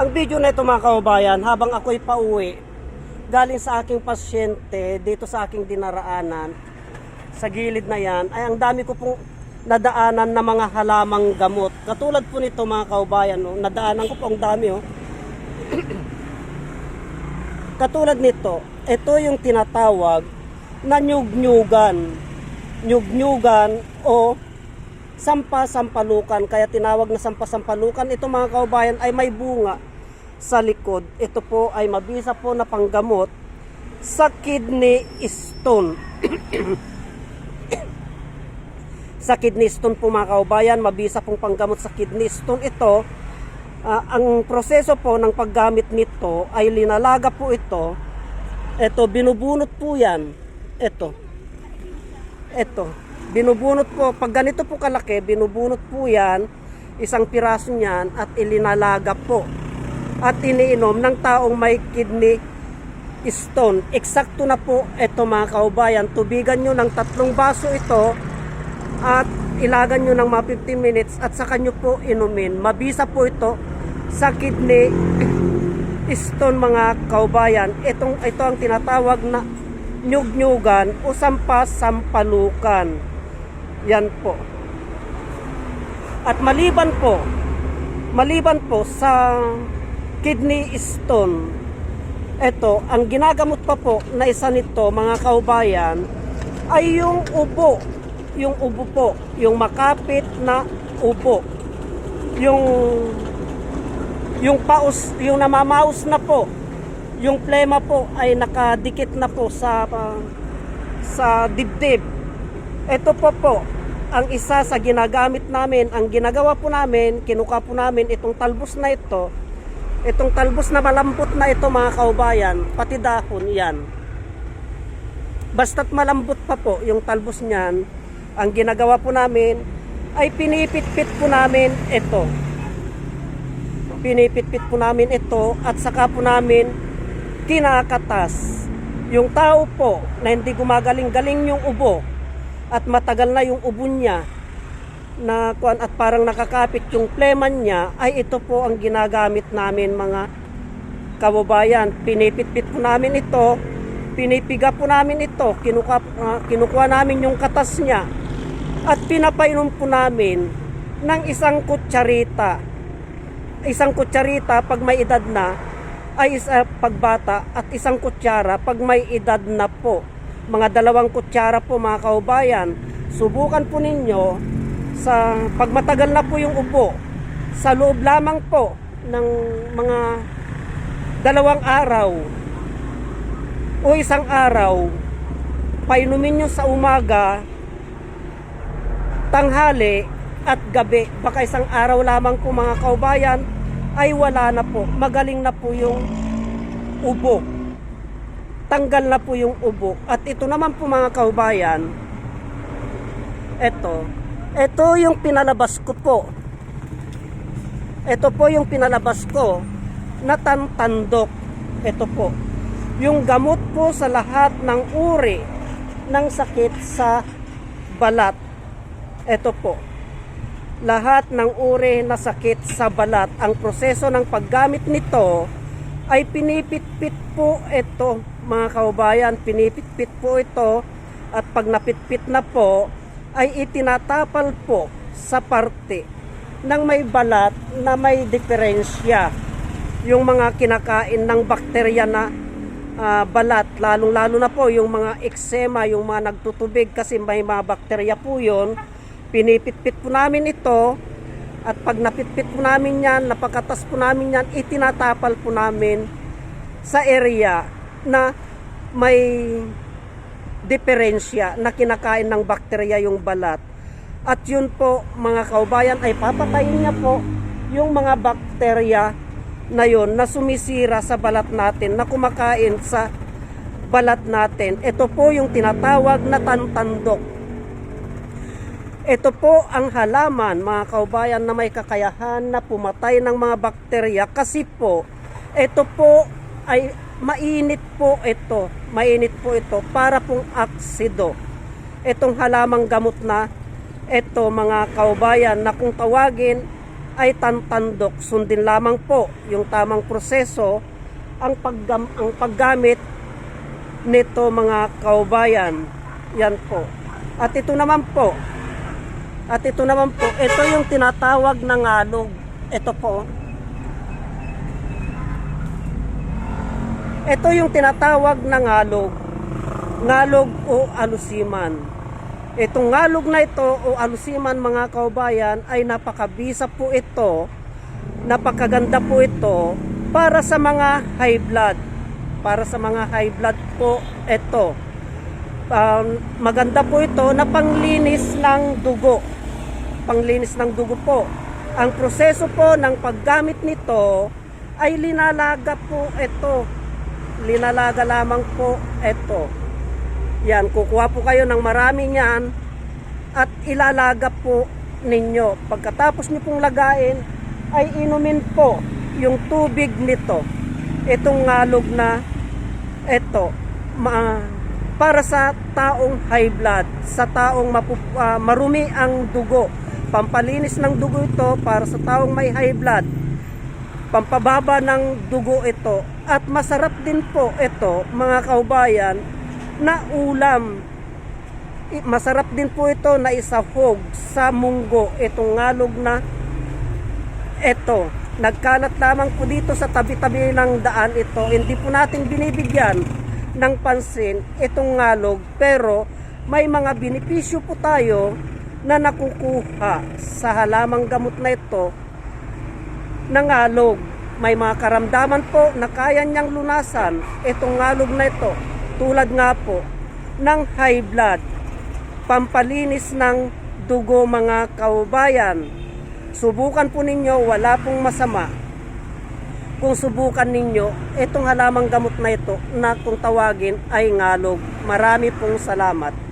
Ang video na ito mga kaubayan, habang ako'y pauwi, galing sa aking pasyente dito sa aking dinaraanan, sa gilid na yan, ay ang dami ko pong nadaanan na mga halamang gamot. Katulad po nito mga kaubayan, oh, nadaanan ko po ang dami. Oh. Katulad nito, ito yung tinatawag na nyugnyugan. Nyugnyugan o sampa-sampalukan. Kaya tinawag na sampa-sampalukan. Ito mga kaubayan ay may bunga sa likod. Ito po ay mabisa po na panggamot sa kidney stone. sa kidney stone po mga kaubayan, mabisa pong panggamot sa kidney stone. Ito, ah, ang proseso po ng paggamit nito ay linalaga po ito. Ito, binubunot po yan. Ito. Ito. Binubunot po, pag ganito po kalaki, binubunot po yan, isang piraso niyan at ilinalaga po. At iniinom ng taong may kidney stone. Eksakto na po ito mga kaubayan. Tubigan nyo ng tatlong baso ito at ilagan nyo ng mga 15 minutes at saka nyo po inumin. Mabisa po ito sa kidney stone mga kaubayan. Itong, ito ang tinatawag na nyugnyugan o sampas-sampalukan. Yan po. At maliban po, maliban po sa kidney stone, ito, ang ginagamot pa po na isa nito mga kaubayan ay yung ubo. Yung ubo po, yung makapit na ubo. Yung yung paus, yung namamaus na po, yung plema po ay nakadikit na po sa ah, sa dibdib. Ito po po ang isa sa ginagamit namin, ang ginagawa po namin, kinuha po namin itong talbos na ito. Itong talbos na malambot na ito mga kaubayan, pati dahon yan. Basta't malambot pa po yung talbos niyan, ang ginagawa po namin ay pinipit-pit po namin ito pinipit-pit po namin ito at saka po namin kinakatas. Yung tao po na hindi gumagaling-galing yung ubo at matagal na yung ubo niya na kuan at parang nakakapit yung pleman niya ay ito po ang ginagamit namin mga kababayan. Pinipit-pit po namin ito, pinipiga po namin ito, kinuha, ah, kinukuha namin yung katas niya at pinapainom po namin ng isang kutsarita isang kutsarita pag may edad na ay isa pagbata at isang kutsara pag may edad na po. Mga dalawang kutsara po mga kaubayan. Subukan po ninyo sa pag matagal na po yung ubo sa loob lamang po ng mga dalawang araw o isang araw painumin nyo sa umaga tanghali at gabi, baka isang araw lamang po mga kaubayan, ay wala na po. Magaling na po yung ubo. Tanggal na po yung ubo. At ito naman po mga kaubayan, ito, ito yung pinalabas ko po. Ito po yung pinalabas ko na tantandok. Ito po. Yung gamot po sa lahat ng uri ng sakit sa balat. Ito po lahat ng uri na sakit sa balat. Ang proseso ng paggamit nito ay pinipitpit po ito mga kaubayan. Pinipitpit po ito at pag napitpit na po ay itinatapal po sa parte ng may balat na may diferensya. Yung mga kinakain ng bakterya na ah, balat, lalong-lalo na po yung mga eksema, yung mga nagtutubig kasi may mga bakterya po yun pinipitpit po namin ito at pag napitpit po namin yan, napakatas po namin yan, itinatapal po namin sa area na may diferensya na kinakain ng bakterya yung balat. At yun po mga kaubayan ay papatayin niya po yung mga bakterya na yun na sumisira sa balat natin, na kumakain sa balat natin. Ito po yung tinatawag na tantandok. Ito po ang halaman mga kaubayan na may kakayahan na pumatay ng mga bakterya kasi po ito po ay mainit po ito. Mainit po ito para pong aksido. Itong halamang gamot na ito mga kaubayan na kung tawagin ay tantandok. Sundin lamang po yung tamang proseso ang, paggam, ang paggamit nito mga kaubayan. Yan po. At ito naman po, at ito naman po, ito yung tinatawag na ngalog. Ito po. Ito yung tinatawag na ngalog. Ngalog o alusiman. Itong ngalog na ito o alusiman mga kaubayan ay napakabisa po ito. Napakaganda po ito para sa mga high blood. Para sa mga high blood po ito. Um, maganda po ito na panglinis ng dugo. Panglinis ng dugo po. Ang proseso po ng paggamit nito ay linalaga po ito. Linalaga lamang po ito. Yan, kukuha po kayo ng marami niyan at ilalaga po ninyo. Pagkatapos niyo pong lagain, ay inumin po yung tubig nito. Itong ngalog na ito. Ma- para sa taong high blood, sa taong ah, marumi ang dugo. Pampalinis ng dugo ito para sa taong may high blood. Pampababa ng dugo ito. At masarap din po ito, mga kaubayan, na ulam. Masarap din po ito na isahog sa munggo. Itong ngalog na ito. Nagkalat lamang po dito sa tabi-tabi ng daan ito. Hindi po natin binibigyan ng pansin itong ngalog. Pero may mga benepisyo po tayo na nakukuha sa halamang gamot na ito ng ngalog. May mga karamdaman po na kaya niyang lunasan itong ngalog na ito. Tulad nga po ng high blood, pampalinis ng dugo mga kaubayan. Subukan po ninyo, wala pong masama. Kung subukan ninyo, itong halamang gamot na ito na kung tawagin ay ngalog. Marami pong salamat.